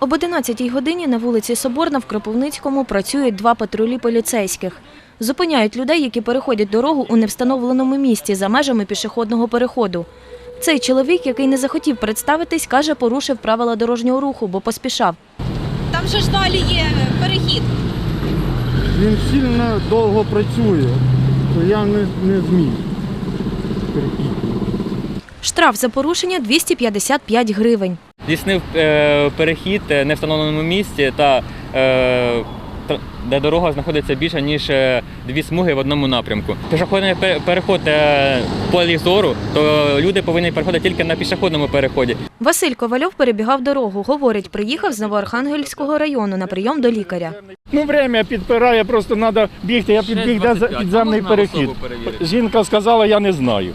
Об 11-й годині на вулиці Соборна в Кропивницькому працюють два патрулі поліцейських. Зупиняють людей, які переходять дорогу у невстановленому місці за межами пішохідного переходу. Цей чоловік, який не захотів представитись, каже, порушив правила дорожнього руху, бо поспішав. Там же ж далі є перехід. Він сильно довго працює, то я не, не зміг. Штраф за порушення 255 гривень. Здійснив е, перехід е, не встановленому місці та е, де дорога знаходиться більше ніж дві смуги в одному напрямку. Пішохідний переход в полі зору, то люди повинні переходити тільки на пішохідному переході. Василь Ковальов перебігав дорогу. Говорить, приїхав з Новоархангельського району на прийом до лікаря. Ну, время підпирає, просто треба бігти. Я підбіг де за- підземний перехід. Жінка сказала, я не знаю.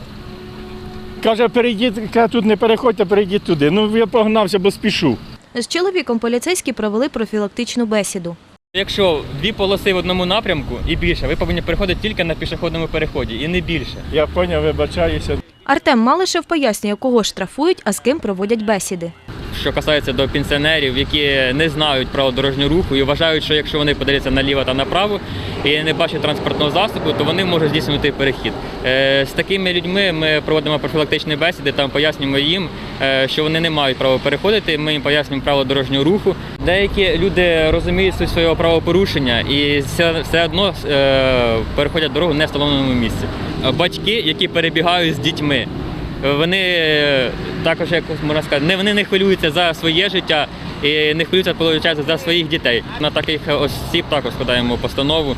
Каже, перейдіть, каже, тут не переходьте, перейдіть туди. Ну, я погнався, бо спішу. З чоловіком поліцейські провели профілактичну бесіду. Якщо дві полоси в одному напрямку і більше, ви повинні переходити тільки на пішохідному переході і не більше. Я поняв, вибачаюся. Артем Малишев пояснює, кого штрафують, а з ким проводять бесіди. Що касається до пенсіонерів, які не знають правил дорожнього руху і вважають, що якщо вони подивляться наліво та направо і не бачать транспортного засобу, то вони можуть здійснити перехід. Е, З такими людьми ми проводимо профілактичні бесіди, там пояснюємо їм, е, що вони не мають права переходити. Ми їм пояснюємо правила дорожнього руху. Деякі люди розуміють суть свого правопорушення і все, все одно е, переходять дорогу не в встановленому місці. Батьки, які перебігають з дітьми. Вони е, також, як можна сказати, не вони не хвилюються за своє життя і не хвилюються виходить, за своїх дітей. На таких осіб також складаємо постанову.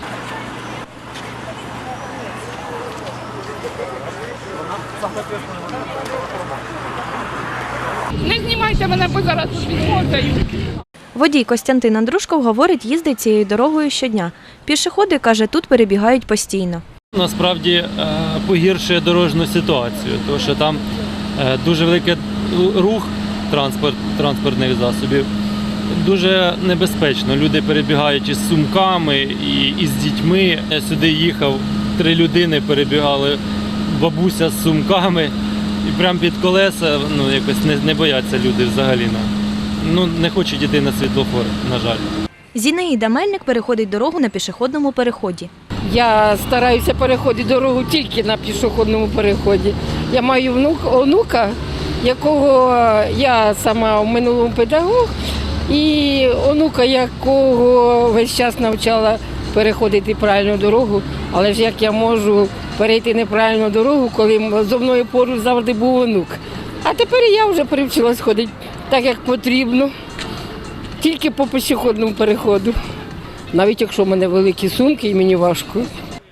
Не знімайте мене, бо зараз тут відмотаю. Водій Костянтин Андрушков говорить, їздить цією дорогою щодня. Пішоходи, каже, тут перебігають постійно. Насправді е, погіршує дорожню ситуацію, тому що там е, дуже великий рух транспорт, транспортних засобів. Дуже небезпечно. Люди перебігають із сумками і, з дітьми. Я сюди їхав, три людини перебігали, бабуся з сумками, і прямо під колеса ну, якось не, не бояться люди взагалі. Ну, ну не хочуть йти на світлофор, на жаль. Зінеїда Мельник переходить дорогу на пішохідному переході. Я стараюся переходити дорогу тільки на пішохідному переході. Я маю внук, онука, якого я сама в минулому педагог, і онука, якого весь час навчала переходити правильну дорогу. Але ж як я можу перейти неправильну дорогу, коли зо мною поруч завжди був онук. А тепер я вже привчилась ходити так, як потрібно, тільки по пішохідному переходу. Навіть якщо в мене великі сумки і мені важко.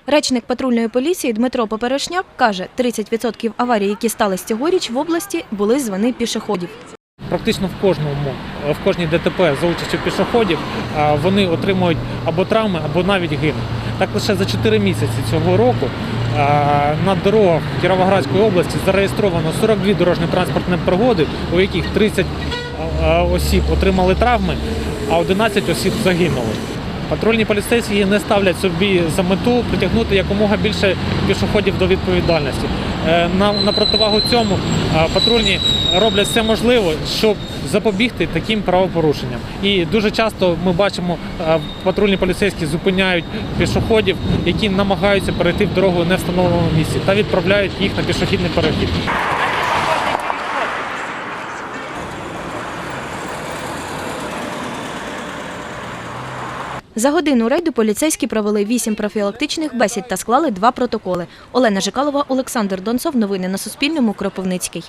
Речник патрульної поліції Дмитро Поперешняк каже, 30% аварій, які сталися цьогоріч в області, були з вини пішоходів. практично в кожному в кожній ДТП за участю пішоходів вони отримують або травми, або навіть гинуть. Так лише за 4 місяці цього року на дорогах Кіровоградської області зареєстровано 42 дорожньо-транспортні пригоди, у яких 30 осіб отримали травми, а 11 осіб загинули. Патрульні поліцейські не ставлять собі за мету притягнути якомога більше пішоходів до відповідальності. Е, На, на противагу цьому е, патрульні роблять все можливе, щоб запобігти таким правопорушенням. І дуже часто ми бачимо, е, патрульні поліцейські зупиняють пішоходів, які намагаються перейти в дорогу в встановленому місці, та відправляють їх на пішохідний перехід. За годину рейду поліцейські провели вісім профілактичних бесід та склали два протоколи. Олена Жикалова, Олександр Донцов. Новини на Суспільному. Кропивницький.